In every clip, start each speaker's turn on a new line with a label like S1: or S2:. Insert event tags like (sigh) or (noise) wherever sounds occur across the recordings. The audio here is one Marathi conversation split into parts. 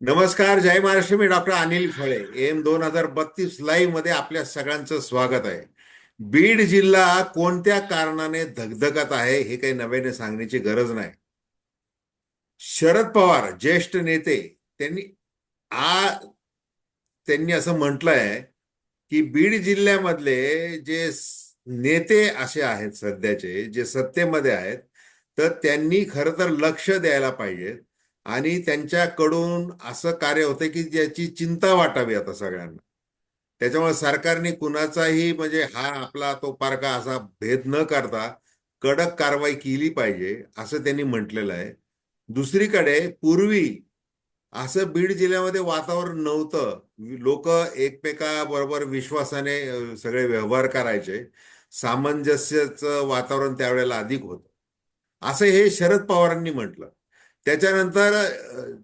S1: नमस्कार जय महाराष्ट्र. मी डॉक्टर अनिल फळे एम दोन हजार बत्तीस लाईव्हमध्ये आपल्या सगळ्यांचं स्वागत आहे. बीड जिल्हा कोणत्या कारणाने धगधगत आहे हे काही नव्याने सांगण्याची गरज नाही. शरद पवार ज्येष्ठ नेते त्यांनी आ त्यांनी असं म्हटलंय की बीड जिल्ह्यामधले जे नेते असे आहेत सध्याचे जे सत्तेमध्ये आहेत तर त्यांनी खरं तर लक्ष द्यायला पाहिजे आणि त्यांच्याकडून असं कार्य होतं की ज्याची चिंता वाटावी आता सगळ्यांना. त्याच्यामुळे सरकारने कुणाचाही म्हणजे हा आपला तो पारका असा भेद न करता कडक कारवाई केली पाहिजे असं त्यांनी म्हटलेलं आहे. दुसरीकडे पूर्वी असं बीड जिल्ह्यामध्ये वातावरण नव्हतं. लोक एकमेकाबरोबर विश्वासाने सगळे व्यवहार करायचे. सामंजस्याचं वातावरण त्यावेळेला अधिक होतं. असं हे शरद पवारांनी म्हटलं. त्याच्यानंतर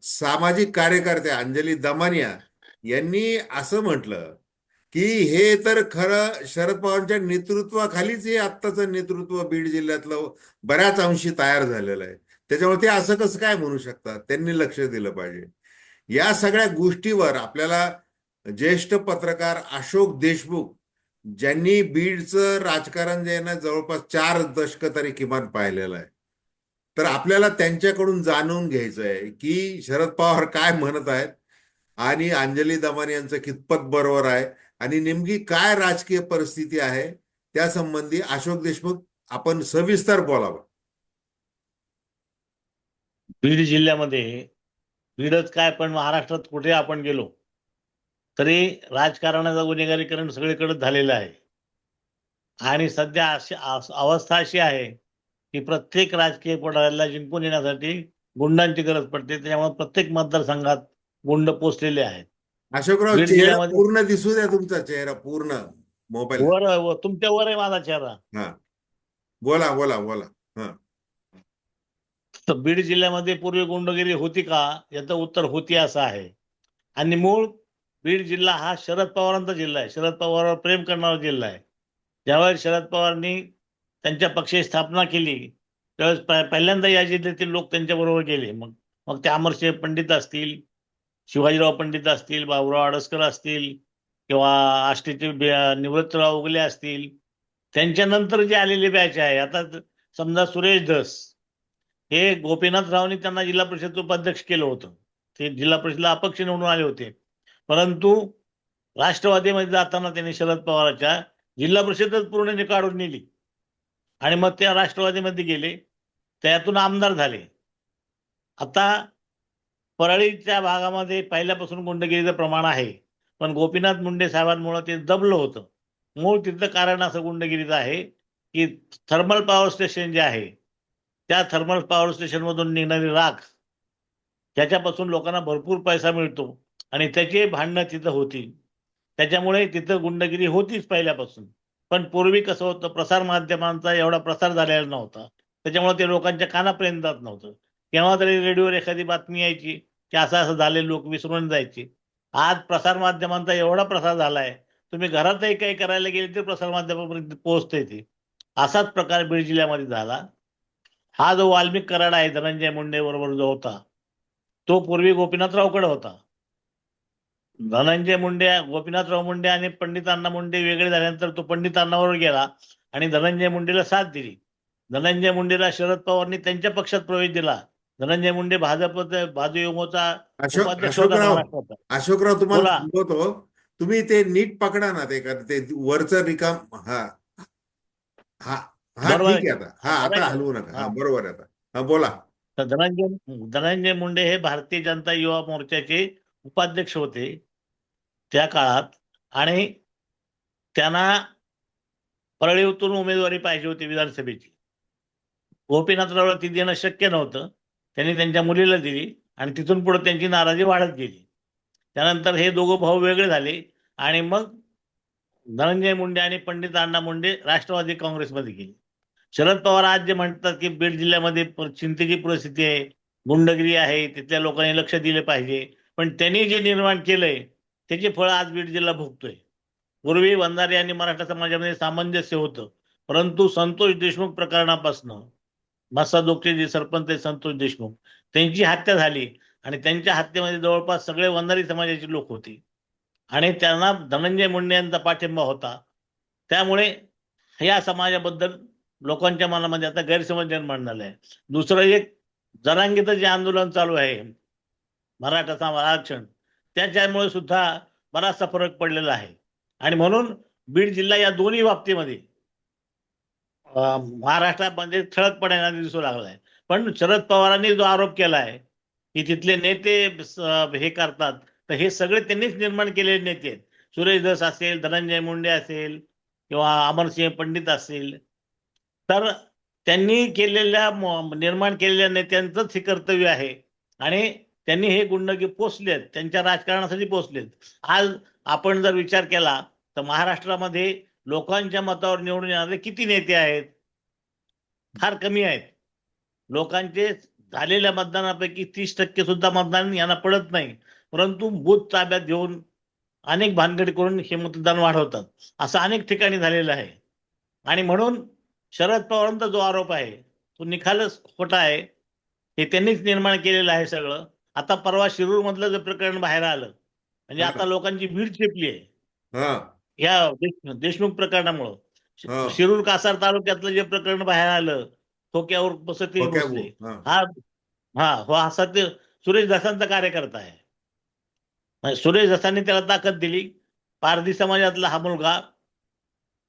S1: सामाजिक कार्यकर्त्या अंजली दमानिया यांनी असं म्हटलं की हे तर खरं शरद पवारांच्या नेतृत्वाखालीच हे आत्ताचं नेतृत्व बीड जिल्ह्यातलं बऱ्याच अंशी तयार झालेलं आहे. त्याच्यामुळे ते असं कसं काय म्हणू शकतात? त्यांनी लक्ष दिलं पाहिजे. या सगळ्या गोष्टीवर आपल्याला ज्येष्ठ पत्रकार अशोक देशमुख ज्यांनी बीडचं राजकारण जे आहे ना जवळपास चार दशकं तरी किमान पाहिलेलं आहे. तर आपल्याला त्यांच्याकडून जाणून घ्यायचं आहे की शरद पवार काय म्हणत आहेत आणि अंजली दमानी यांचं कितपत बरोबर आहे आणि नेमकी काय राजकीय परिस्थिती आहे त्या संबंधी अशोक देशमुख आपण सविस्तर बोलावं.
S2: बीड जिल्ह्यामध्ये बीडच काय पण महाराष्ट्रात कुठे आपण गेलो तरी राजकारणाचं गुन्हेगारीकरण सगळीकडे झालेलं आहे. आणि सध्या अशी अवस्था अशी आहे की प्रत्येक राजकीय पुढाऱ्याला जिंकून येण्यासाठी गुंडांची गरज पडते. त्याच्यामुळे प्रत्येक मतदारसंघात गुंड पोचलेले आहेत.
S1: अशोकराव चेहरा पूर्ण दिसू द्या तुमचा चेहरा पूर्ण मोबाईल.
S2: वर तुमच्यावर आहे माझा चेहरा.
S1: हा. बोला बोला बोला.
S2: तर बीड जिल्ह्यामध्ये पूर्वी गुंडगिरी होती का? याचं उत्तर होती असं आहे. आणि मूळ बीड जिल्हा हा शरद पवारांचा जिल्हा आहे. शरद पवारवर प्रेम करणारा जिल्हा आहे. ज्यावेळेस शरद पवारांनी त्यांच्या पक्षाची स्थापना केली. त्यावेळेस पहिल्यांदा या जिल्ह्यातील लोक त्यांच्याबरोबर गेले. मग मग ते अमरसिंह पंडित असतील शिवाजीराव पंडित असतील बाबुराव आडसकर असतील किंवा आष्टीचे निवृत्तराव उगले असतील. त्यांच्यानंतर जे आलेले बॅच आहे आता समजा सुरेश धस हे गोपीनाथरावनी त्यांना जिल्हा परिषद उपाध्यक्ष केलं होतं. ते जिल्हा परिषदला अपक्ष निवडून आले होते. परंतु राष्ट्रवादीमध्ये जाताना त्यांनी शरद पवाराच्या जिल्हा परिषदच पूर्ण काढून नेली. आणि मग त्या राष्ट्रवादीमध्ये गेले. त्यातून आमदार झाले. आता परळीच्या भागामध्ये पहिल्यापासून गुंडगिरीचं प्रमाण आहे. पण गोपीनाथ मुंडे साहेबांमुळे ते दबलं होतं. मूळ तिथलं कारण असं गुंडगिरीचं आहे की थर्मल पॉवर स्टेशन जे आहे त्या थर्मल पॉवर स्टेशनमधून निघणारी राख त्याच्यापासून लोकांना भरपूर पैसा मिळतो आणि त्याची भांडणं तिथं होती त्याच्यामुळे तिथं गुंडगिरी होतीच पहिल्यापासून. पण पूर्वी कसं होतं प्रसार माध्यमांचा एवढा प्रसार झालेला नव्हता. त्याच्यामुळे ते लोकांच्या कानापर्यंत जात नव्हतं. केव्हा तरी रेडिओवर एखादी बातमी यायची की असं असं झाले लोक विसरून जायचे. आज प्रसार माध्यमांचा एवढा प्रसार झालाय तुम्ही घरातही काही करायला गेले तर प्रसार माध्यमापर्यंत पोहोचते ते. असाच प्रकार बीड जिल्ह्यामध्ये झाला. हा जो वाल्मिक कराड आहे धनंजय मुंडे बरोबर जो होता तो पूर्वी गोपीनाथरावकडे होता. धनंजय मुंडे गोपीनाथराव मुंडे आणि पंडित अण्णा मुंडे वेगळे झाल्यानंतर तो पंडित अण्णाबरोबर गेला आणि धनंजय मुंडेला साथ दिली. धनंजय मुंडेला शरद पवारनी त्यांच्या पक्षात प्रवेश दिला. धनंजय मुंडे भाजप भाजयुमोचा
S1: अशोकराव तुम्हाला तुम्ही ते नीट पकडा ना ते वरचं रिकाम हा. हा हा
S2: बरोबर
S1: ठीक आहे आता. हा. हलवू नका. बरोबर आता. हा बोला.
S2: धनंजय धनंजय मुंडे हे भारतीय जनता युवा मोर्चाचे उपाध्यक्ष होते. त्या काळात आणि त्यांना परळीवतून उमेदवारी पाहिजे होती विधानसभेची. गोपीनाथरावला ती देणं शक्य नव्हतं. त्यांनी त्यांच्या मुलीला दिली आणि तिथून पुढे त्यांची नाराजी वाढत गेली. त्यानंतर हे दोघं भाऊ वेगळे झाले आणि मग धनंजय मुंडे आणि पंडित अण्णा मुंडे राष्ट्रवादी काँग्रेसमध्ये गेले. शरद पवार आज जे म्हणतात की बीड जिल्ह्यामध्ये चिंतेची परिस्थिती आहे गुंडगिरी आहे तिथल्या लोकांनी लक्ष दिले पाहिजे. पण त्यांनी जे निर्माण केलंय त्याची फळं आज बीड जिल्हा भोगतोय. पूर्वी वंधारे आणि मराठा समाजामध्ये सामंजस्य होतं. परंतु संतोष देशमुख प्रकरणापासनं मसादोगचे जे सरपंच आहे संतोष देशमुख. त्यांची हत्या झाली आणि त्यांच्या हत्येमध्ये जवळपास सगळे वंधारी समाजाचे लोक होते. आणि त्यांना धनंजय मुंडे यांचा पाठिंबा होता. त्यामुळे या समाजाबद्दल लोकांच्या मनामध्ये आता गैरसमज निर्माण झाला आहे दुसरं एक जरांगीचं जे आंदोलन चालू आहे मराठा समाज आरक्षण त्याच्यामुळे सुद्धा बराचसा फरक पडलेला आहे. आणि म्हणून बीड जिल्हा या दोन्ही बाबतीमध्ये अं, महाराष्ट्रामध्ये ठळकपणे दिसू लागला आहे पण शरद पवारांनी जो आरोप केला आहे की तिथले नेते हे करतात तर हे सगळे त्यांनीच निर्माण केलेले नेते आहेत. सुरेश दस असेल धनंजय मुंडे असेल किंवा अमरसिंह पंडित असेल तर त्यांनी केलेल्या निर्माण केलेल्या नेत्यांचंच हे कर्तव्य आहे. आणि त्यांनी हे गुंडगी पोचलेत त्यांच्या राजकारणासाठी पोचलेत आज आपण जर विचार केला तर महाराष्ट्रामध्ये लोकांच्या मतावर निवडून येणारे किती नेते आहेत? फार कमी आहेत. लोकांचे झालेल्या मतदानापैकी तीस टक्के सुद्धा मतदान यांना पडत नाही. परंतु बूथ ताब्यात घेऊन अनेक भानगडी करून हे मतदान वाढवतात. असं अनेक ठिकाणी झालेलं आहे. आणि म्हणून शरद पवारांचा जो आरोप आहे तो निखालच खोटा आहे. हे त्यांनीच निर्माण केलेलं आहे सगळं. आता परवा शिरूर मधलं जे प्रकरण बाहेर आलं म्हणजे आता लोकांची भीड चेपली आहे.
S1: हा.
S2: या देश- देशमुख प्रकरणामुळं.
S1: हा.
S2: शिरूर कासार तालुक्यातलं जे प्रकरण बाहेर आलं ठोक्यावर बसती
S1: हा.
S2: हा. हा हो हा सत्य सुरेश दसांचा कार्यकर्ता आहे. सुरेश दसांनी त्याला ताकद दिली. पारधी समाजातला हा मुलगा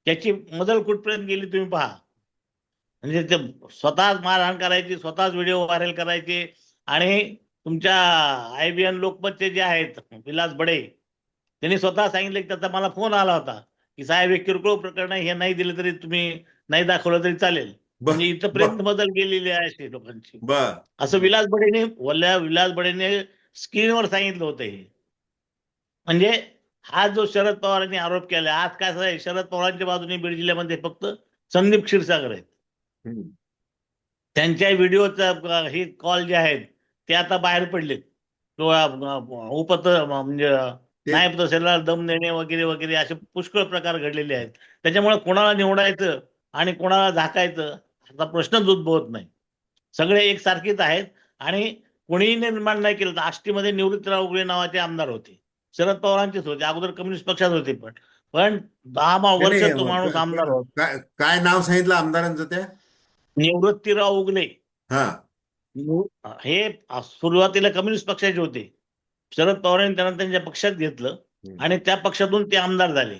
S2: त्याची मदल कुठपर्यंत गेली तुम्ही पहा. म्हणजे ते स्वतःच मारहाण करायची स्वतःच व्हिडिओ व्हायरल करायचे आणि तुमच्या आयबीएन लोकमतचे जे आहेत विलास बडे त्यांनी स्वतः सांगितलं की त्याचा मला फोन आला होता की साहेब एक किरकोळ प्रकरण हे नाही दिलं तरी तुम्ही नाही दाखवलं तरी चालेल.
S1: ब-
S2: म्हणजे इथपर्यंत बदल गेलेली आहे अशी लोकांची. असं विलास बडेने वल्ल्या विलास बडेने स्क्रीनवर सांगितलं होतं हे. म्हणजे हा जो शरद पवारांनी आरोप केला आज काय आहे शरद पवारांच्या बाजूने बीड जिल्ह्यामध्ये फक्त संदीप क्षीरसागर आहेत. त्यांच्या व्हिडिओचा हे कॉल जे आहेत ते आता बाहेर पडलेत. किंवा उपत म्हणजे नायब तहसीलदार दम देणे वगैरे वगैरे असे पुष्कळ प्रकार घडलेले आहेत. त्याच्यामुळे कोणाला निवडायचं आणि कोणाला झाकायचं आता प्रश्नच उद्भवत नाही. सगळे एकसारखेच आहेत आणि कोणीही निर्माण नाही केलं तर आष्टीमध्ये निवृत्तीराव उगळे नावाचे आमदार होते. शरद पवारांचेच होते. अगोदर कम्युनिस्ट पक्षात होते पण. पण दहा वर्ष तो माणूस आमदार होता.
S1: काय नाव सांगितलं आमदारांचं त्या?
S2: निवृत्तीराव उगले
S1: हा.
S2: हे सुरुवातीला कम्युनिस्ट पक्षाचे होते. शरद पवारांनी त्यांना त्यांच्या पक्षात घेतलं. आणि त्या पक्षातून ते आमदार झाले.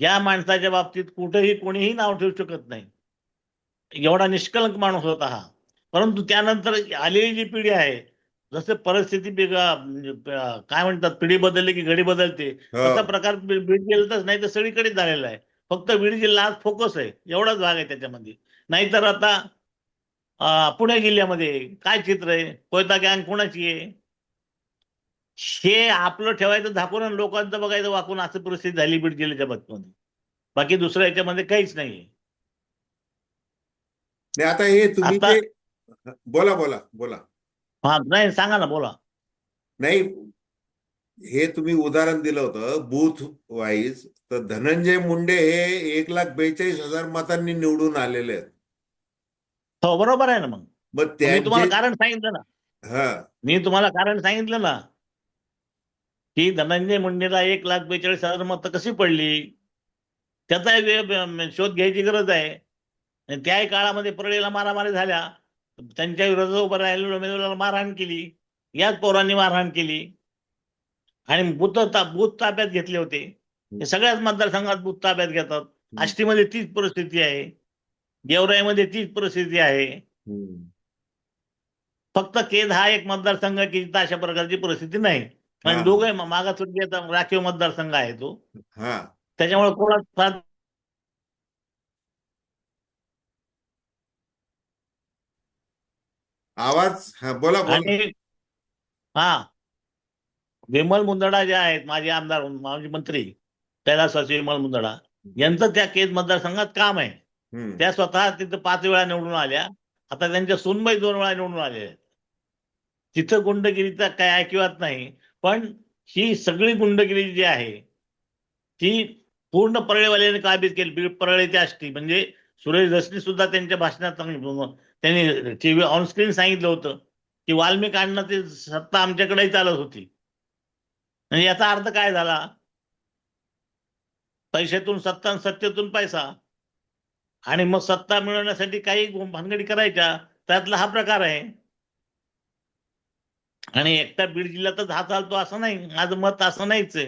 S2: या माणसाच्या बाबतीत कुठेही कोणीही नाव ठेवू शकत नाही. एवढा निष्कलंक माणूस होता हा. परंतु त्यानंतर आलेली जी पिढी आहे जसं परिस्थिती म्हणजे, काय म्हणतात पिढी बदलली की घडी बदलते.
S1: हो.
S2: तसा प्रकार बीड जिल्ह्यातच नाही तर सगळीकडे झालेला आहे. फक्त बीड जिल्हा फोकस आहे. एवढाच भाग आहे त्याच्यामध्ये. नाहीतर आता पुणे जिल्ह्यामध्ये काय चित्र आहे? कोयता गँग कोणाची आहे? हे आपलं ठेवायचं झाकून आणि लोकांचं बघायचं वाकून असं परिस्थिती झाली बीड जिल्ह्याच्या बाबतीमध्ये बाकी दुसऱ्या याच्यामध्ये काहीच
S1: नाही आता हे तुम्ही
S2: आता-
S1: बोला बोला बोला.
S2: हा नाही सांगा ना बोला.
S1: नाही हे तुम्ही उदाहरण दिलं होतं बूथ वाईज. तर धनंजय मुंडे हे एक लाख बेचाळीस हजार मतांनी निवडून आलेले आहेत.
S2: हो बरोबर आहे ना मग.
S1: मग
S2: मी तुम्हाला कारण सांगितलं ना.
S1: हा.
S2: मी तुम्हाला कारण सांगितलं ना की धनंजय मुंडेला एक लाख बेचाळीस हजार मतं कशी पडली? त्याचा शोध घ्यायची गरज आहे. त्याही काळामध्ये परळीला मारामारी झाल्या. त्यांच्या विरोधात उभं राहिलेल्या उमेदवाराला मारहाण केली. याच पोरांनी मारहाण केली. आणि बूथ ता- बूथ ताब्यात घेतले होते. सगळ्याच मतदारसंघात बूथ ताब्यात घेतात. आष्टीमध्ये तीच परिस्थिती आहे. गेवराईमध्ये तीच परिस्थिती आहे. फक्त केज हा एक मतदारसंघ की जिथं अशा प्रकारची परिस्थिती नाही. आणि दोघे मागासवर्गीय राखीव मतदारसंघ आहे तो.
S1: हा.
S2: त्याच्यामुळे कोणा
S1: आवाज बोला
S2: आणि हा. विमल मुंदडा जे आहेत माझे आमदार माजी मंत्री कैलासवासी विमल मुंदडा यांचं त्या केज मतदारसंघात काम आहे. त्या स्वतः तिथं पाच वेळा निवडून आल्या. आता त्यांच्या सोनबाई दोन वेळा निवडून आलेल्या आहेत. तिथं गुंडगिरीचा काय ऐकिवात नाही. पण ही सगळी गुंडगिरी जी आहे ती पूर्ण परळेवाल्याने काबीज केली. बीड परळेची असती म्हणजे सुरेश दसनी सुद्धा त्यांच्या भाषणात चांगली त्यांनी टीव्ही ऑनस्क्रीन सांगितलं होतं की वाल्मिक ती सत्ता आमच्याकडेही चालत होती. म्हणजे याचा अर्थ काय झाला? पैशातून सत्ता आणि सत्तेतून पैसा. आणि मग सत्ता मिळवण्यासाठी काही भानगडी करायच्या त्यातला हा प्रकार आहे. आणि एकटा बीड जिल्ह्यातच हा चालतो असं नाही. माझं मत असं नाहीच आहे.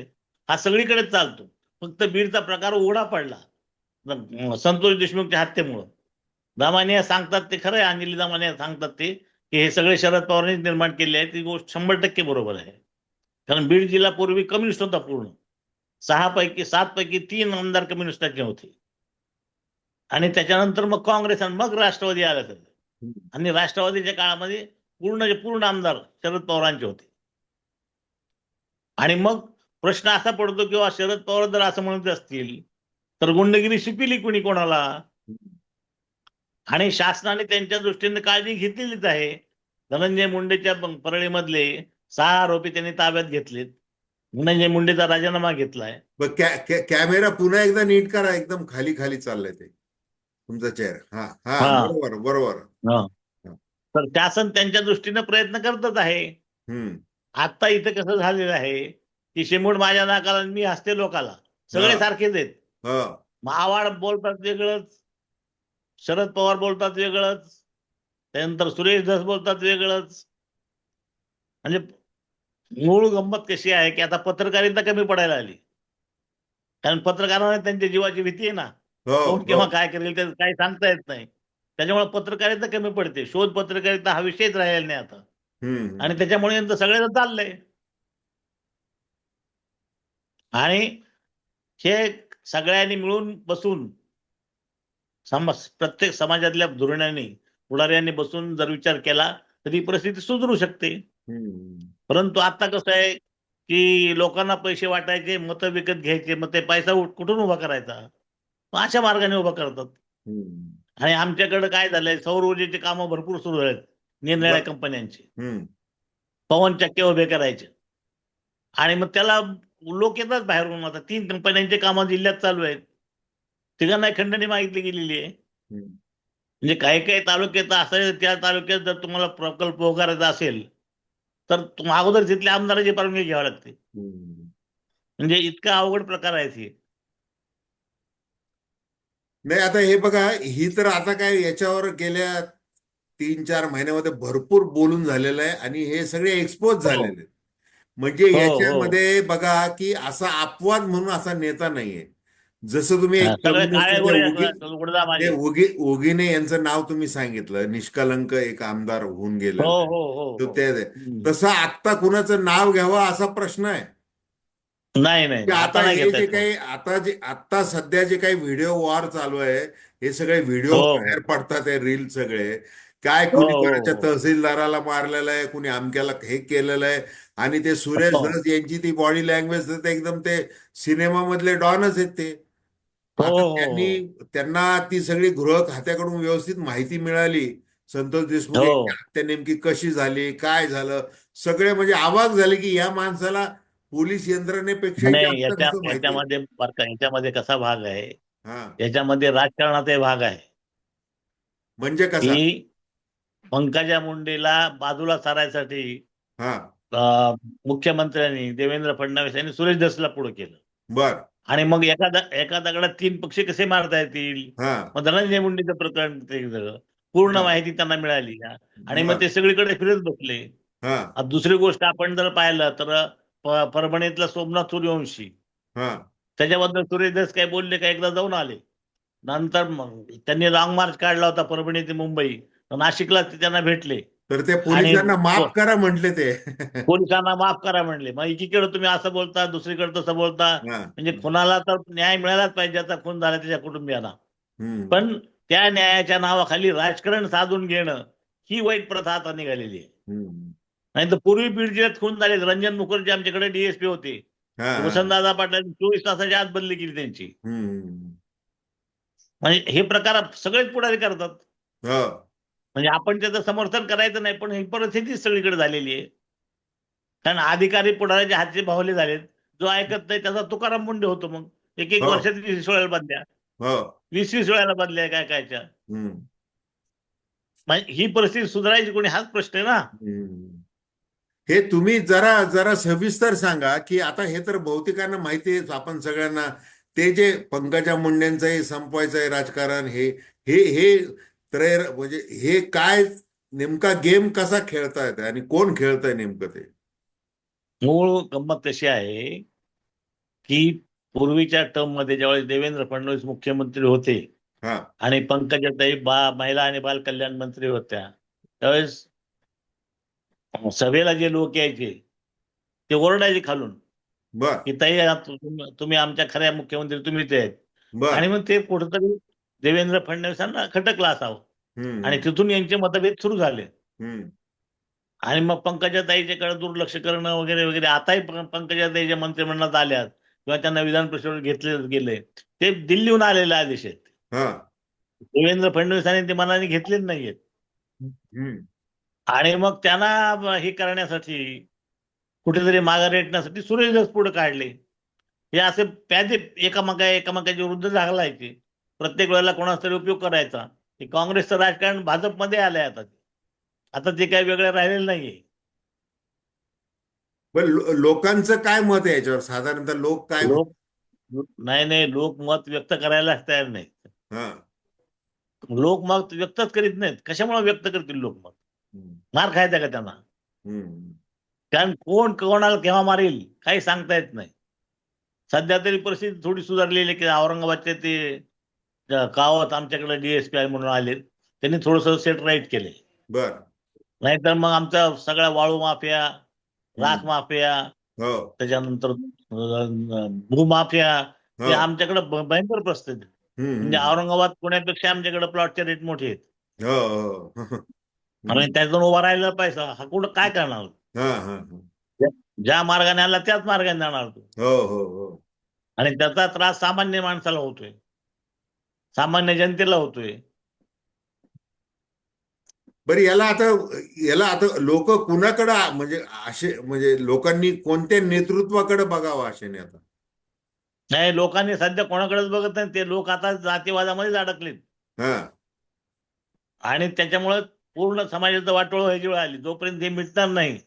S2: हा सगळीकडे चालतो. फक्त बीडचा प्रकार उघडा पडला. संतोष देशमुखच्या हत्येमुळं. दामानिया सांगतात ते खरं आहे. अंजली दामानिया सांगतात ते की हे सगळे शरद पवारांनीच निर्माण केले आहे. ती गोष्ट शंभर टक्के बरोबर आहे. कारण बीड जिल्हा पूर्वी कम्युनिस्ट होता पूर्ण. सहा पैकी सात पैकी तीन आमदार कम्युनिस्टाचे होते. आणि त्याच्यानंतर मग काँग्रेस आणि मग राष्ट्रवादी आलं सगळं. आणि राष्ट्रवादीच्या काळामध्ये पूर्ण पूर्ण आमदार शरद पवारांचे होते. आणि मग प्रश्न असा पडतो किंवा शरद पवार जर असं म्हणत असतील तर गुंडगिरी शिपिली कुणी कोणाला? आणि शासनाने त्यांच्या दृष्टीने काळजी घेतलेलीच आहे. धनंजय मुंडेच्या परळीमधले सहा आरोपी त्यांनी ताब्यात घेतलेत. धनंजय मुंडेचा राजीनामा घेतलाय.
S1: ब- कॅ- कॅ- कॅमेरा पुन्हा एकदा नीट करा एकदम खाली खाली चाललंय ते. तुमचा चेहरा. हा हा
S2: हा.
S1: बरोबर बरोबर.
S2: तर शासन त्यांच्या दृष्टीने प्रयत्न करतच आहे.
S1: हम्म.
S2: आता इथं कसं झालेलं आहे की शेंबूड माझ्या नाकाला आणि मी हसते लोकाला. सगळे
S1: हा.
S2: सारखेच आहेत.
S1: हो.
S2: आव्हाड बोलतात वेगळंच शरद पवार बोलतात वेगळंच त्यानंतर सुरेश धस बोलतात वेगळंच. म्हणजे मूळ गंमत कशी आहे की आता पत्रकारिता कमी पडायला आली कारण पत्रकारांना त्यांच्या जीवाची भीती आहे ना. कोण केव्हा
S1: हो.
S2: काय करेल ते काही सांगता येत नाही. त्याच्यामुळे पत्रकारिता कमी पडते. शोध पत्रकारिता हा विषयच राहिलेला नाही आता. आणि त्याच्यामुळे यांचं सगळ्यांचं चाललंय. आणि हे सगळ्यांनी मिळून बसून समाज प्रत्येक समाजातल्या धोरणांनी पुढाऱ्यांनी बसून जर विचार केला तर ही परिस्थिती सुधरू शकते. परंतु आता कसं आहे की लोकांना पैसे वाटायचे मतं विकत घ्यायचे मग ते पैसा कुठून उभा करायचा? अशा मार्गाने उभा करतात. आणि आमच्याकडे काय झालंय सौर ऊर्जेची कामं भरपूर सुरू आहेत निरनिराळ्या
S1: बर.
S2: कंपन्यांची. पवन चक्के उभे करायचे. आणि मग त्याला लोक येतात बाहेरून आता तीन कंपन्यांचे कामं जिल्ह्यात चालू आहेत. तिघांना खंडणी मागितली गेलेली आहे. म्हणजे काही काही तालुक्यात असं आहे, त्या तालुक्यात जर तुम्हाला प्रकल्प उभारायचा असेल तर अगोदर तिथल्या आमदाराची परवानगी घ्यावी लागते. म्हणजे इतका अवघड प्रकार आहे ती
S1: नाही आता हे बघा ही तर आता काय याच्यावर गेल्या तीन चार महिन्यामध्ये भरपूर बोलून झालेलं आहे आणि हे सगळे एक्सपोज झालेले आहेत. म्हणजे
S2: हो, हो.
S1: याच्यामध्ये बघा की असा अपवाद म्हणून असा नेता नाहीये. जसं तुम्ही उगी उगीने यांचं नाव तुम्ही सांगितलं. निष्कलंक एक आमदार होऊन गेलं.
S2: हो हो हो हो.
S1: तसं आत्ता कुणाचं नाव घ्यावं असा प्रश्न आहे?
S2: नाही नाही
S1: आता
S2: नाही
S1: हे
S2: घेता
S1: जे
S2: येत.
S1: काही आता जे आता सध्या जे काही व्हिडिओ वॉर चालू आहे हे सगळे व्हिडिओ
S2: हो.
S1: बाहेर पडतात हे रील सगळे काय
S2: हो,
S1: कुणी
S2: हो,
S1: कोणाच्या
S2: हो.
S1: तहसीलदाराला मारलेलं आहे कुणी अमक्याला हे केलेलं आहे आणि ते सुरेश
S2: हो.
S1: धस यांची ती बॉडी लँग्वेज ते एकदम ते सिनेमामधले डॉनच आहेत ते
S2: हो,
S1: आता
S2: हो,
S1: त्यांनी त्यांना ती सगळी गृह खात्याकडून व्यवस्थित माहिती मिळाली संतोष देशमुख
S2: हो.
S1: यांची हत्या नेमकी कशी झाली काय झालं सगळे म्हणजे आवाज झाले की या माणसाला पोलीस यंत्रणेपेक्षा
S2: नाही
S1: जास्त
S2: याच्या
S1: कसं माहिती आहे?
S2: याच्यामध्ये बरं का, याच्यामध्ये कसा भाग आहे?
S1: हा.
S2: याच्यामध्ये राजकारणाचा भाग आहे.
S1: म्हणजे कसा?
S2: की पंकजा मुंडेला बाजूला सारायसाठी
S1: हा.
S2: अं, मुख्यमंत्र्यांनी देवेंद्र फडणवीस यांनी सुरेश धसला पुढे केलं.
S1: बर.
S2: आणि मग एका द- एका दगडात तीन पक्षी कसे मारता येतील?
S1: हा.
S2: मग धनंजय मुंडेचं प्रकरण ते पूर्ण
S1: हा.
S2: माहिती त्यांना मिळाली आणि. मग ते सगळीकडे फिरत बसले.
S1: हा.
S2: आता दुसरी गोष्ट आपण जर पाहिलं तर परभणीतला सोमनाथ सूर्यवंशी.
S1: हा.
S2: त्याच्याबद्दल सूर्यदास काही बोलले का? एकदा जाऊन आले. नंतर त्यांनी लॉंग मार्च काढला होता परभणी ते मुंबई. नाशिकला ते त्यांना भेटले.
S1: तर ते पोलिसांना (laughs) माफ करा म्हटले ते.
S2: पोलिसांना माफ करा म्हणले मग एकीकडे तुम्ही असं बोलता दुसरीकडे तसं बोलता. म्हणजे खुनाला तर न्याय मिळालाच पाहिजे आता खून झाला त्याच्या कुटुंबियांना. पण त्या न्यायाच्या नावाखाली राजकारण साधून घेणं ही वाईट प्रथा आता निघालेली आहे. नाही तर पूर्वी बीड जिल्ह्यात खून झाले रंजन मुखर्जी आमच्याकडे डीएसपी होते. वसंतदादा पाटलांनी चोवीस तासाच्या आत बदली केली त्यांची. म्हणजे हे प्रकार सगळेच पुढारी करतात.
S1: हो.
S2: म्हणजे आपण त्याचं समर्थन करायचं नाही पण ही परिस्थिती सगळीकडे झालेली आहे. कारण अधिकारी पुढाऱ्याच्या हातचे बाहुले झालेत. जो ऐकत नाही त्याचा तुकाराम मुंडे होतो मग. एक एक
S1: हो.
S2: वर्षात वीस वेळाला बदल्या.
S1: हो.
S2: वीस वीस वेळाला बदल्या काय कायच्या. म्हणजे ही परिस्थिती सुधारायची कोणी हाच प्रश्न आहे ना.
S1: हे तुम्ही जरा जरा सविस्तर सांगा की आता हे तर बहुतेकांना माहिती आहे आपण सगळ्यांना. ते जे पंकजा मुंडेंचं हे संपवायचं आहे राजकारण हे हे हे त्रय म्हणजे हे काय नेमका गेम कसा खेळतायत आणि कोण खेळतंय नेमकं ते?
S2: मूळ गंमत कशी आहे की पूर्वीच्या टर्ममध्ये ज्यावेळेस देवेंद्र फडणवीस मुख्यमंत्री होते
S1: हा.
S2: आणि पंकजाताई बा महिला आणि बाल कल्याण मंत्री होत्या त्यावेळेस सभेला जे लोक यायचे ते ओरडायचे खालून. की ताई तुम्ही आमच्या खऱ्या मुख्यमंत्री तुम्ही ते आहेत आणि मग ते कुठंतरी देवेंद्र फडणवीसांना खटकलं असावं. आणि तिथून यांचे मतभेद सुरू झाले. आणि मग पंकजाताईच्याकडे दुर्लक्ष करणं वगैरे वगैरे आताही पंकजाताईच्या मंत्रिमंडळात आल्यात. किंवा त्यांना विधान परिषदेवर घेतले गेले. ते दिल्लीहून आलेले आदेश आहेत.
S1: हा.
S2: देवेंद्र फडणवीसांनी ते मनाने घेतलेच नाहीयेत. आणि मग त्यांना हे करण्यासाठी कुठेतरी मागे रेटण्यासाठी सुरेश पुढे काढले. हे असे प्यादे एकामेका एकामेकाच्या विरुद्ध झागलायचे प्रत्येक वेळेला कोणाचा तरी उपयोग करायचा. हे काँग्रेसचं राजकारण भाजपमध्ये आलंय आता. आता ते काही वेगळं राहिलेलं नाहीये.
S1: पण लोकांचं काय मत आहे याच्यावर? साधारणतः लोक काय
S2: लोक नाही नाही लोक मत व्यक्त करायलाच तयार नाहीत.
S1: हा.
S2: लोक मत व्यक्तच करीत नाहीत. कशामुळे व्यक्त करतील लोक मत?
S1: हम्म,
S2: मार खायचा का त्यांना? कारण कोण कोणाला केव्हा मारेल काही सांगता येत नाही. सध्या तरी परिस्थिती थोडी सुधारलेली आहे की औरंगाबादचे ते कावत आमच्याकडे डीएसपी आहे म्हणून आले त्यांनी थोडस सेट राईट केले
S1: बर.
S2: नाहीतर मग आमचा सगळ्या वाळू माफिया राख माफिया
S1: हो.
S2: त्याच्यानंतर भूमाफिया ते
S1: हो.
S2: आमच्याकडे भयंकर परिस्थिती म्हणजे. औरंगाबाद पुण्यापेक्षा आमच्याकडे प्लॉटचे रेट मोठे आहेत.
S1: हो. (laughs)
S2: आणि त्यातून उभा राहिला पैसा हा कुठं काय करणार?
S1: हा हा हा.
S2: ज्या मार्गाने आला त्याच मार्गाने जाणार तो.
S1: हो हो हो.
S2: आणि त्याचा त्रास सामान्य माणसाला होतोय. सामान्य जनतेला होतोय.
S1: बरं याला आता याला आता लोक कुणाकडे म्हणजे असे म्हणजे लोकांनी कोणत्या नेतृत्वाकडे बघावं अशाने आता?
S2: नाही लोकांनी सध्या कोणाकडेच बघत नाही. ते लोक आता जातीवादामध्येच अडकलेत. आणि त्याच्यामुळे पूर्ण समाजाचं वाटोळ व्हायची वेळ आली. जोपर्यंत हे मिटणार नाही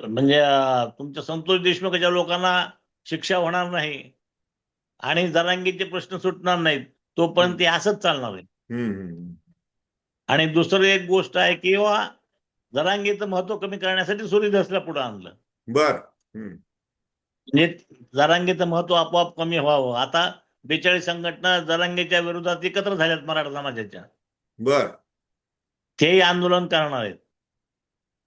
S2: म्हणजे तुमच्या संतोष देशमुखच्या लोकांना शिक्षा होणार नाही आणि जरांगीचे प्रश्न सुटणार नाहीत तोपर्यंत ते असंच चालणार आहे. आणि दुसरं एक गोष्ट आहे की किंवा जरांगीचं महत्त्व कमी करण्यासाठी सूर्यदासला पुढे आणलं.
S1: बर.
S2: म्हणजे जरांगीचं महत्त्व आपोआप कमी व्हावं. आता बेचाळीस संघटना जरांगीच्या विरोधात एकत्र झाल्यात मराठा समाजाच्या.
S1: बर.
S2: तेही आंदोलन करणार आहेत.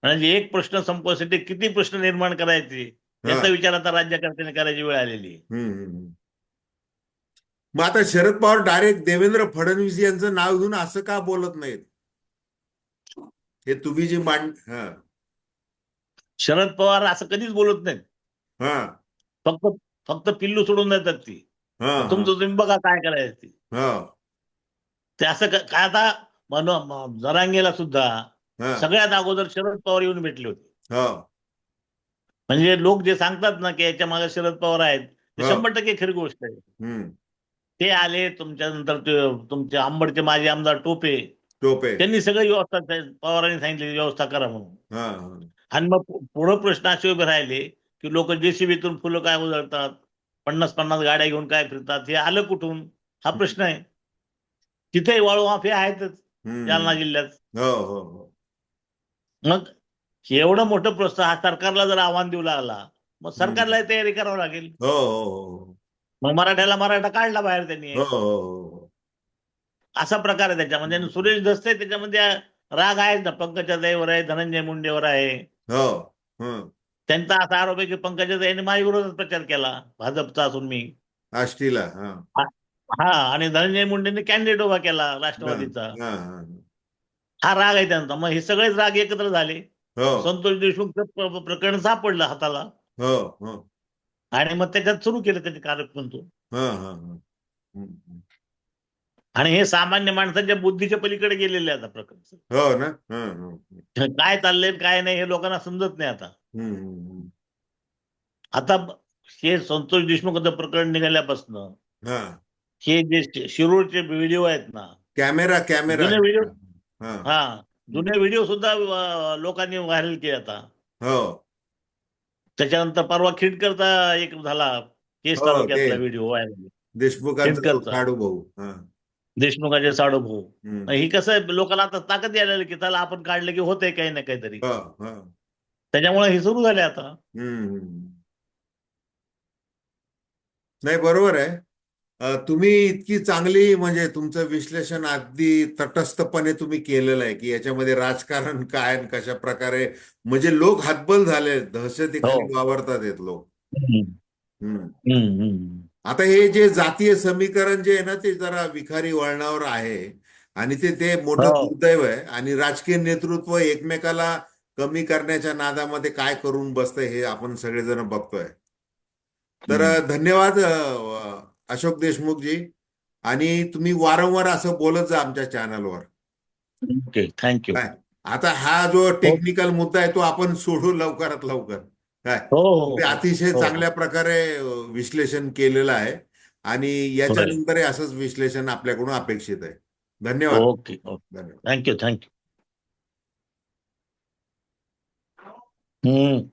S2: म्हणजे एक प्रश्न संपवण्यासाठी किती प्रश्न निर्माण करायचे. याचा विचार आता राज्यकर्त्यांनी करायची वेळ आलेली.
S1: मग आता शरद पवार डायरेक्ट देवेंद्र फडणवीस यांचं नाव घेऊन असं का बोलत नाहीत? हे तुम्ही जी मांड
S2: शरद पवार असं कधीच बोलत नाहीत.
S1: हा.
S2: फक्त फक्त पिल्लू सोडून देतात ती. तुमचं तुम्ही बघा काय करायचं ती. ते असं काय आता मन जरांगेला सुद्धा सगळ्यात अगोदर शरद पवार येऊन भेटले होते.
S1: हो.
S2: म्हणजे लोक जे सांगतात ना की याच्या मागे शरद पवार आहेत ते
S1: हा.
S2: शंभर टक्के खरी गोष्ट आहे. ते आले तुमच्या नंतर तुमचे आंबडचे माजी आमदार टोपे
S1: टोपे.
S2: त्यांनी सगळी व्यवस्था पवारांनी सांगितली व्यवस्था करा म्हणून. आणि मग पुढं प्रश्न असे उभे राहिले की लोक जेसीबीतून फुलं काय उजळतात पन्नास पन्नास गाड्या घेऊन काय फिरतात हे आलं कुठून? हा प्रश्न आहे. तिथे वाळू माफिया आहेतच. जालना जिल्ह्यात.
S1: हो हो हो.
S2: मग एवढं मोठं प्रश्न हा सरकारला जर आव्हान देऊ लागला मग सरकारला तयारी करावं लागेल.
S1: हो हो हो
S2: मग मराठ्याला मराठा काढला बाहेर त्यांनी.
S1: हो हो हो
S2: असा प्रकार आहे त्याच्यामध्ये. आणि सुरेश दस्ते त्याच्यामध्ये राग आहेत ना. पंकजाताईवर आहे धनंजय मुंडेवर आहे.
S1: हो हं.
S2: त्यांचा असा आरोप आहे की पंकजाताईने माझ्या विरोधात प्रचार केला. भाजपचा असून मी.
S1: आष्टीला हा.
S2: हा आणि धनंजय मुंडेंनी कॅन्डिडेट उभा केला राष्ट्रवादीचा.
S1: हा
S2: राग आहे त्यांचा. मग हे सगळेच राग एकत्र झाले.
S1: हो.
S2: संतोष देशमुखचं प्र- प्रकरण सापडलं हाताला.
S1: हो हो.
S2: आणि मग त्याच्यात सुरू केलं त्याचे कार्यक्रम तो
S1: हा हा. हा.
S2: आणि हे सामान्य माणसाच्या बुद्धीच्या पलीकडे गेलेले आता प्रकरण
S1: ना?
S2: काय चाललंय काय नाही हे लोकांना समजत नाही आता. आता हे संतोष देशमुखचं प्रकरण निघाल्यापासून.
S1: हा
S2: जे शिरूरचे व्हिडिओ आहेत ना.
S1: Camera camera.
S2: जुने व्हिडिओ
S1: हा.
S2: हा जुने व्हिडिओ सुद्धा अं, लोकांनी व्हायरल केले आता.
S1: हो.
S2: त्याच्यानंतर परवा खिंडकरचा एक झाला केस
S1: हो,
S2: तालुक्यातला. Video viral.
S1: देशमुखांचा तो भाऊ हा.
S2: देशमुखाचे साडू भाऊ.
S1: हम्म.
S2: ही कसं आहे लोकांना आता ताकद यायला लागली की त्याला आपण काढलं की होतंय काही ना काहीतरी.
S1: हो, हो.
S2: त्याच्यामुळे हे सुरू झाले आता.
S1: हम्म. नाही बरोबर आहे. तुम्ही इतकी चांगली म्हणजे तुमचं विश्लेषण अगदी तटस्थपणे तुम्ही केलेलं आहे की याच्यामध्ये राजकारण काय आणि कशा प्रकारे म्हणजे लोक हतबल झाले दहशतीखाली
S2: हो.
S1: वावरतात येत लोक. आता हे जे जातीय समीकरण जे आहे ना ते जरा विखारी वळणावर आहे आणि ते ते मोठं
S2: हो.
S1: दुर्दैव आहे आणि राजकीय नेतृत्व एकमेकाला कमी करण्याच्या नादामध्ये काय करून बसतंय हे आपण सगळेजण बघतोय तर. धन्यवाद अशोक देशमुख जी आणि तुम्ही वारंवार असं बोलत जा आमच्या चॅनलवर.
S2: Okay thank you.
S1: काय? आता हा जो टेक्निकल मुद्दा आहे तो आपण सोडू लवकरात लवकर. काय?
S2: हो हो
S1: अतिशय
S2: हो.
S1: चांगल्या प्रकारे विश्लेषण केलेलं आहे आणि याच्यानंतरही असंच विश्लेषण आपल्याकडून अपेक्षित आहे. धन्यवाद.
S2: Okay okay.
S1: धन्यवाद.
S2: Thank you thank you. हम्म.